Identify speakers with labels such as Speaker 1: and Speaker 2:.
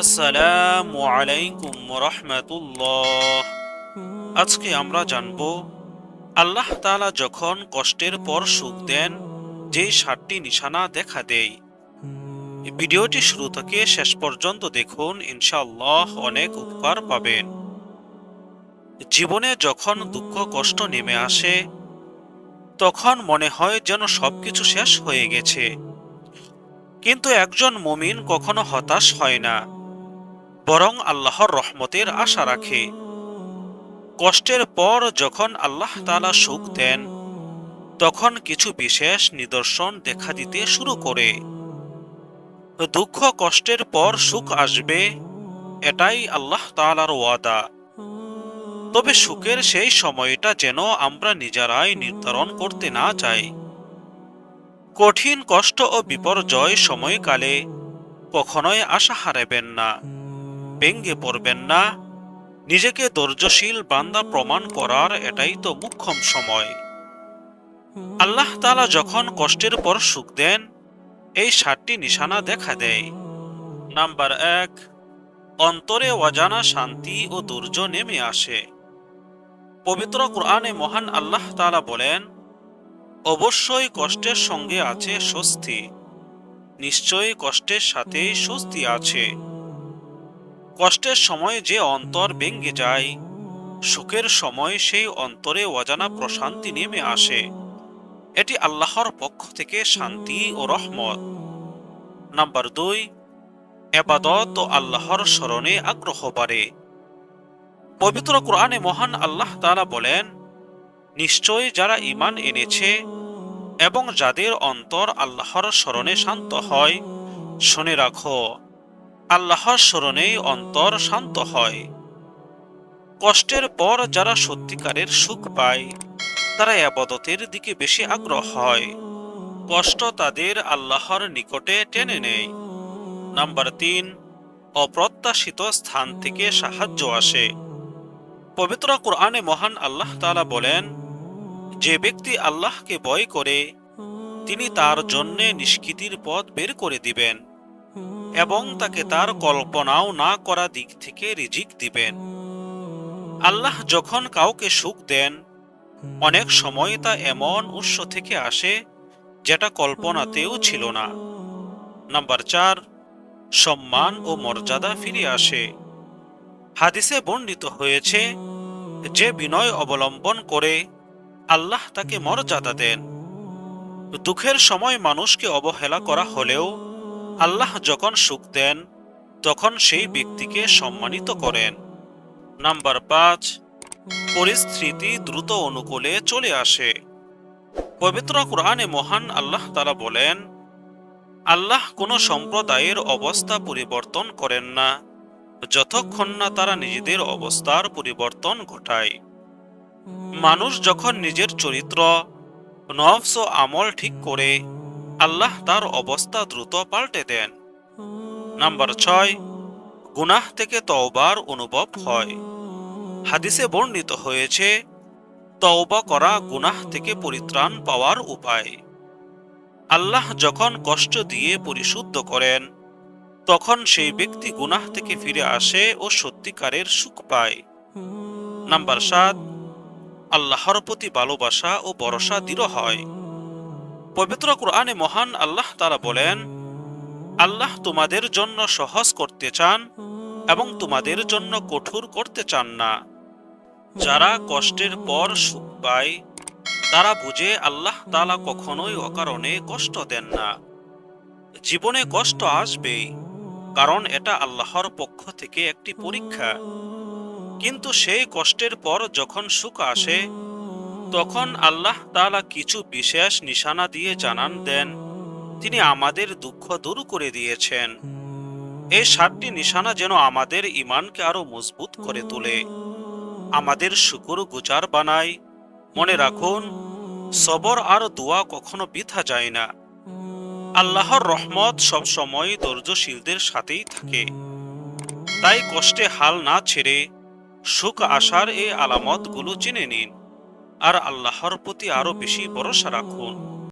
Speaker 1: আসসালামু আলাইকুম রহমতুল্লাহ আজকে আমরা জানব, আল্লাহ তালা যখন কষ্টের পর সুখ দেন যে সাতটি নিশানা দেখা দেয়। ভিডিওটি শুরু থেকে শেষ পর্যন্ত দেখুন, ইনশাআল্লাহ অনেক উপকার পাবেন। জীবনে যখন দুঃখ, কষ্ট নেমে আসে, তখন মনে হয় যেন সবকিছু শেষ হয়ে গেছে। কিন্তু একজন মমিন কখনো হতাশ হয় না। বরং আল্লাহর রহমতের আশা রাখে। কষ্টের পর যখন আল্লাহ তাআলা সুখ দেন, তখন কিছু বিশেষ নিদর্শন দেখা দিতে শুরু করে। দুঃখ কষ্টের পর সুখ আসবে, এটাই আল্লাহ তালার ওয়াদা। তবে সুখের সেই সময়টা যেন আমরা নিজেরাই নির্ধারণ করতে না চাই। কঠিন কষ্ট ও বিপর্যয় সময়কালে কখনোই আশা হারাবেন না। ব্যঙ্গে পড়বেন না। নিজেকে ধৈর্যশীল বান্দা প্রমাণ করার এটাই তো মুখ্যম সময়। আল্লাহ তালা যখন কষ্টের পর সুখ দেন, এই সাতটি নিশানা দেখা দেয়। নাম্বার এক, অন্তরে অজানা শান্তি ও দুর্য নেমে আসে। পবিত্র কোরআনে মহান আল্লাহ তালা বলেন, অবশ্যই কষ্টের সঙ্গে আছে স্বস্তি। নিশ্চয়ই কষ্টের সাথে স্বস্তি আছে। কষ্টের সময় যে অন্তর ভেঙ্গে যায়, সুখের সময় সেই অন্তরে অজানা প্রশান্তি নেমে আসে। এটি আল্লাহর পক্ষ থেকে শান্তি ও রহমত। নাম্বার দুই, এবাদত ও আল্লাহর স্মরণে আগ্রহ বাড়ে। পবিত্র কোরআনে মহান আল্লাহ তাআলা বলেন, নিশ্চয় যারা ঈমান এনেছে এবং যাদের অন্তর আল্লাহর স্মরণে শান্ত হয়, শুনে রাখো। আল্লাহর স্মরণেই অন্তর শান্ত হয়। কষ্টের পর যারা সত্যিকারের সুখ পায়, তারা আবাদতের দিকে বেশি আগ্রহ হয়। কষ্ট তাদের আল্লাহর নিকটে টেনে নেয়। নাম্বার তিন, অপ্রত্যাশিত স্থান থেকে সাহায্য আসে। পবিত্র কোরআনে মহান আল্লাহ তাআলা বলেন, যে ব্যক্তি আল্লাহকে ভয় করে, তিনি তার জন্যে নিষ্কৃতির পথ বের করে দিবেন। এবং তাকে তার কল্পনাও না করা দিক থেকে রিজিক দিবেন। আল্লাহ যখন কাউকে সুখ দেন, অনেক সময় তা এমন উৎস থেকে আসে যেটা কল্পনাতেও ছিল না। নাম্বার চার, সম্মান ও মর্যাদা ফিরে আসে। হাদিসে বর্ণিত হয়েছে, যে বিনয় অবলম্বন করে আল্লাহ তাকে মর্যাদা দেন। দুঃখের সময় মানুষকে অবহেলা করা হলেও আল্লাহ যখন সুখ দেন, তখন সেই ব্যক্তিকে সম্মানিত করেন। নাম্বার পাঁচ, পরিস্থিতি দ্রুত অনুকূলে চলে আসে। পবিত্র কোরআনে মহান আল্লাহ তালা বলেন, আল্লাহ কোনো সম্প্রদায়ের অবস্থা পরিবর্তন করেন না, যতক্ষণ না তারা নিজেদের অবস্থার পরিবর্তন ঘটায়। মানুষ যখন নিজের চরিত্র, নফস ও আমল ঠিক করে আল্লাহ তার অবস্থা দ্রুত পাল্টে দেন। নাম্বার ছয়, গুনাহ থেকে তওবার অনুভব হয়। হাদিসে বর্ণিত হয়েছে, তওবা করা গুনাহ থেকে পরিত্রাণ পাওয়ার উপায়। আল্লাহ যখন কষ্ট দিয়ে পরিশুদ্ধ করেন, তখন সেই ব্যক্তি গুনাহ থেকে ফিরে আসে ও সত্যিকারের সুখ পায়। নাম্বার সাত, আল্লাহর প্রতি ভালোবাসা ও ভরসা দৃঢ় হয়। পবিত্র কোরআনে মহান আল্লাহ তারা বলেন, আল্লাহ তোমাদের জন্য সহজ করতে চান এবং তোমাদের জন্য কঠোর করতে চান না। যারা কষ্টের পর সুখ পায়, তারা বুঝে আল্লাহ তালা কখনোই অকারণে কষ্ট দেন না। জীবনে কষ্ট আসবেই, কারণ এটা আল্লাহর পক্ষ থেকে একটি পরীক্ষা। কিন্তু সেই কষ্টের পর যখন সুখ আসে তখন আল্লাহ তালা কিছু বিশেষ নিশানা দিয়ে জানান দেন। তিনি আমাদের দুঃখ দূর করে দিয়েছেন। এই সাতটি নিশানা যেন আমাদের ইমানকে আরও মজবুত করে তোলে। আমাদের শুকুর গুজার বানায় মনে রাখুন, সবর আর দোয়া কখনো বৃথা যায় না। আল্লাহর রহমত সব সময় ধৈর্যশীলদের সাথেই থাকে। তাই কষ্টে হাল না ছেড়ে সুখ আসার এই আলামতগুলো জেনে নিন। আর আল্লাহর প্রতি আরও বেশি ভরসা রাখুন।